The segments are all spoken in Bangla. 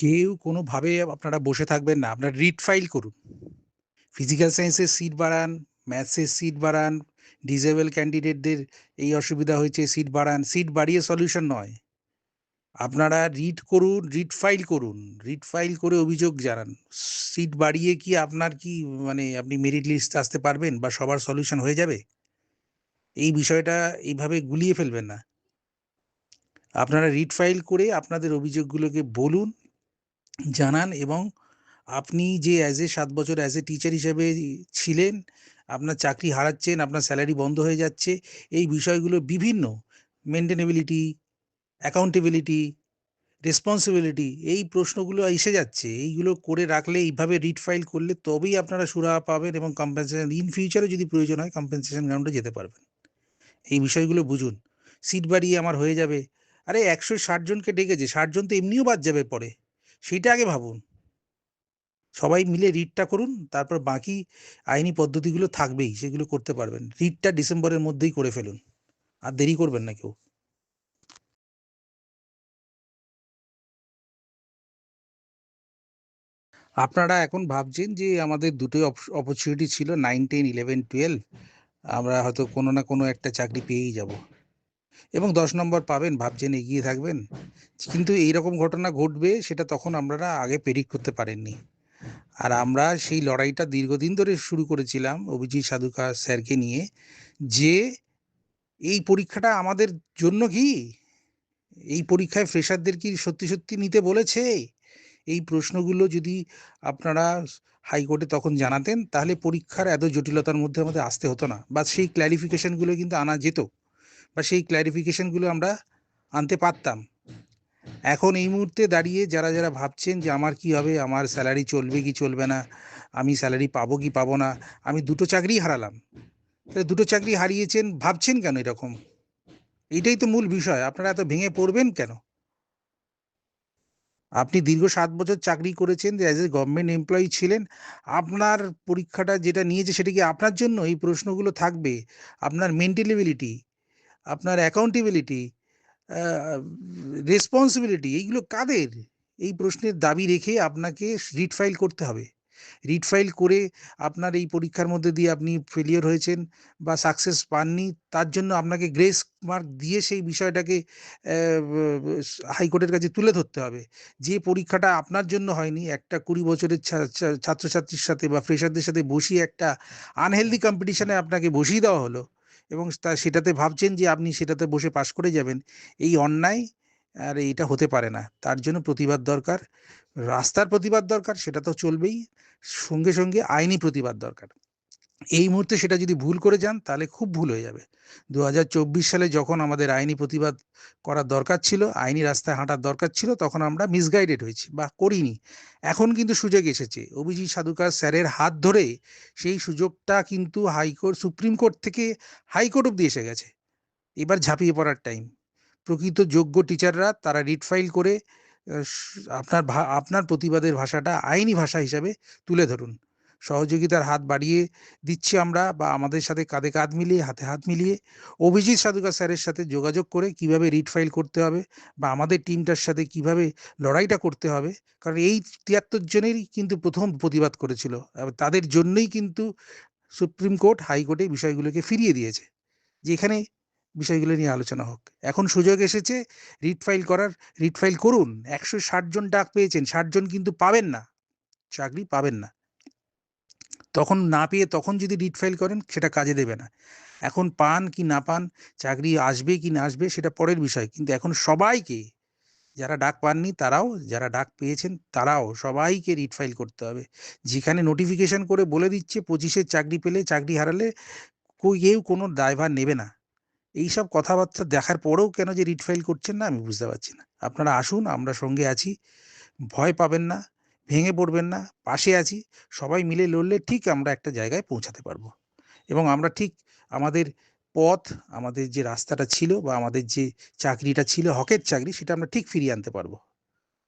কেউ কোনোভাবে আপনারা বসে থাকবেন না। আপনারা রিট ফাইল করুন। ফিজিক্যাল সায়েন্সের সিট বাড়ান, ম্যাথসের সিট বাড়ান, ডিসেবল ক্যান্ডিডেটদের এই অসুবিধা হয়েছে সিট বাড়ান। সিট বাড়িয়ে সলিউশন নয়। আপনারা রিট করুন, রিট ফাইল করুন। রিট ফাইল করে অভিযোগ জানান। সিট বাড়িয়ে কি আপনার কি মানে আপনি মেরিট লিস্ট আসতে পারবেন বা সবার সলিউশন হয়ে যাবে? এই বিষয়টা এইভাবে গুলিয়ে ফেলবেন না। আপনারা রিট ফাইল করে আপনাদের অভিযোগগুলোকে বলুন, জানান এবং আপনি যে অ্যাজ এ সাত বছর অ্যাজ এ টিচার হিসেবে ছিলেন, আপনার চাকরি হারাচ্ছেন, আপনার স্যালারি বন্ধ হয়ে যাচ্ছে। এই বিষয়গুলো বিভিন্ন মেইনটেনেবিলিটি, অ্যাকাউন্টেবিলিটি, রেসপন্সিবিলিটি এই প্রশ্নগুলো এসে যাচ্ছে। এইগুলো করে রাখলে এইভাবে রিট ফাইল করলে তবেই আপনারা সুরাহা পাবেন এবং কম্পেনসেশন ইন ফিউচারে যদি প্রয়োজন হয় কম্পেনসেশন গ্রাউন্ডে যেতে পারবেন। এই বিষয়গুলো বুঝুন। সিট বাড়িয়ে আমার হয়ে যাবে। আরে ১৬০ জনকে ডেকেছে, ৬০ জন তো এমনিও বাদ যাবে পরে। সেইটা আগে ভাবুন। সবাই মিলে রিটটা করুন। তারপর বাকি আইনি পদ্ধতিগুলো থাকবেই, সেগুলো করতে পারবেন। রিটটা ডিসেম্বরের মধ্যেই করে ফেলুন। আর দেরি করবেন না কেউ। আপনারা এখন ভাবছেন যে আমাদের দুটোই অপ অপরচুনিটি ছিল 9, 10, 11, 12 আমরা হয়তো কোনো না কোনো একটা চাকরি পেয়েই যাব। এবং ১০ নম্বর পাবেন ভাবছেন এগিয়ে থাকবেন। কিন্তু এইরকম ঘটনা ঘটবে সেটা তখন আপনারা আগে পেরিক করতে পারেননি। আর আমরা সেই লড়াইটা দীর্ঘদিন ধরে শুরু করেছিলাম অভিজিৎ সাধুকা স্যারকে নিয়ে যে এই পরীক্ষাটা আমাদের জন্য কি? এই পরীক্ষায় ফ্রেশারদের কি সত্যি, সত্যি নিতে বলেছে? এই প্রশ্নগুলো যদি আপনারা হাইকোর্টে তখন জানাতেন তাহলে পরীক্ষার এত জটিলতার মধ্যে আমাদের আসতে হতো না। বা সেই ক্লারিফিকেশনগুলো কিন্তু আনা যেত। বা সেই ক্লারিফিকেশনগুলো আমরা আনতে পারতাম। এখন এই মুহূর্তে দাঁড়িয়ে যারা, যারা ভাবছেন যে আমার কি হবে? আমার স্যালারি চলবে কি চলবে না? আমি স্যালারি পাবো কি পাবো না? আমি দুটো চাকরিই হারালাম। তাহলে দুটো চাকরি হারিয়েছেন ভাবছেন কেন এরকম? এইটাই তো মূল বিষয়। আপনারা এত ভেঙে পড়বেন কেন? আপনি দীর্ঘ সাত বছর চাকরি করেছেন অ্যাজ এ গভর্নমেন্ট এমপ্লয়ি ছিলেন। আপনার পরীক্ষাটা যেটা নিয়েছে সেটা কি আপনার জন্য? এই প্রশ্নগুলো থাকবে। আপনার মেইনটেনেবিলিটি, আপনার অ্যাকাউন্টেবিলিটি, রেসপন্সিবিলিটি এইগুলো কাদের? এই প্রশ্নের দাবি রেখে আপনাকে রিট ফাইল করতে হবে। রিট ফাইল করে আপনার এই পরীক্ষার মধ্যে দিয়ে আপনি ফেলিওর হয়েছেন বা সাকসেস পাননি তার জন্য আপনাকে গ্রেস মার্ক দিয়ে সেই বিষয়টাকে হাইকোর্টের কাছে তুলে ধরতে হবে। যে পরীক্ষাটা আপনার জন্য হয়নি একটা ২০ বছরের ছাত্রছাত্রীর সাথে বা ফ্রেশারদের সাথে বসিয়ে একটা আনহেলদি কম্পিটিশনে আপনাকে বসিয়ে দেওয়া হলো এবং তা সেটাতে ভাবছেন যে আপনি সেটাতে বসে পাশ করে যাবেন। এই অন্যায় আর এটা হতে পারে না। তার জন্য প্রতিবাদ দরকার। রাস্তার প্রতিবাদ দরকার সেটা তো চলবেই। সঙ্গে, সঙ্গে আইনি প্রতিবাদ দরকার। এই মুহূর্তে সেটা যদি ভুল করে যান তাহলে খুব ভুল হয়ে যাবে। ২০২৪ সালে যখন আমাদের আইনি প্রতিবাদ করার দরকার ছিল, আইনি রাস্তায় হাঁটার দরকার ছিল তখন আমরা মিসগাইডেড হয়েছি বা করিনি। এখন কিন্তু সুযোগ এসেছে। অভিজিৎ সাধুকার স্যারের হাত ধরে সেই সুযোগটা কিন্তু হাইকোর্ট সুপ্রিম কোর্ট থেকে হাইকোর্ট অব্দি এসে গেছে। এবার ঝাঁপিয়ে পড়ার টাইম। প্রকৃত যোগ্য টিচাররা তারা রিট ফাইল করে আপনার আপনার প্রতিবাদের ভাষাটা আইনি ভাষা হিসাবে তুলে ধরুন। সহযোগিতার হাত বাড়িয়ে দিচ্ছি আমরা বা আমাদের সাথে কাঁধে কাঁধ মিলিয়ে হাতে হাত মিলিয়ে অভিজিৎ সাধুকা স্যারের সাথে যোগাযোগ করে কীভাবে রিট ফাইল করতে হবে বা আমাদের টিমটার সাথে কীভাবে লড়াইটা করতে হবে। কারণ এই ৭৩ জনেরই কিন্তু প্রথম প্রতিবাদ করেছিল। তাদের জন্যই কিন্তু সুপ্রিম কোর্ট, হাইকোর্টে বিষয়গুলোকে ফিরিয়ে দিয়েছে। যে এখানে বিষয়গুলো নিয়ে আলোচনা হোক। এখন সুযোগ এসেছে রিট ফাইল করার, রিট ফাইল করুন। ১৬০ জন ডাক পেয়েছেন, ৬০ জন কিন্তু পাবেন না। চাকরি পাবেন না। তখন না পেয়ে তখন যদি রিট ফাইল করেন সেটা কাজে দেবে না। এখন পান কি না পান, চাকরি আসবে কি না আসবে সেটা পরের বিষয়। কিন্তু এখন সবাইকে যারা ডাক পাননি তারাও, যারা ডাক পেয়েছেন তারাও সবাইকে রিট ফাইল করতে হবে। যেখানে নোটিফিকেশন করে বলে দিচ্ছে ২৫ এর চাকরি পেলে, চাকরি হারালে কেউ কোনো দায়ভার নেবে না। এইসব কথাবার্তা দেখার পরেও কেন যে রিট ফাইল করছেন না আমি বুঝতে পারছি না। আপনারা আসুন আমরা সঙ্গে আছি। ভয় পাবেন না, ভেঙে পড়বেন না, পাশে আছি। সবাই মিলে লড়লে ঠিক আমরা একটা জায়গায় পৌঁছাতে পারব। এবং আমরা ঠিক আমাদের পথ, আমাদের যে রাস্তাটা ছিল বা আমাদের যে চাকরিটা ছিল হকের চাকরি সেটা আমরা ঠিক ফিরিয়ে আনতে পারব।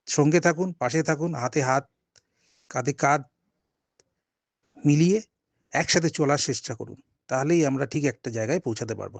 সঙ্গে থাকুন, পাশে থাকুন, হাতে হাত, কাঁধে কাঁধ মিলিয়ে একসাথে চলার চেষ্টা করুন। তাহলেই আমরা ঠিক একটা জায়গায় পৌঁছাতে পারব।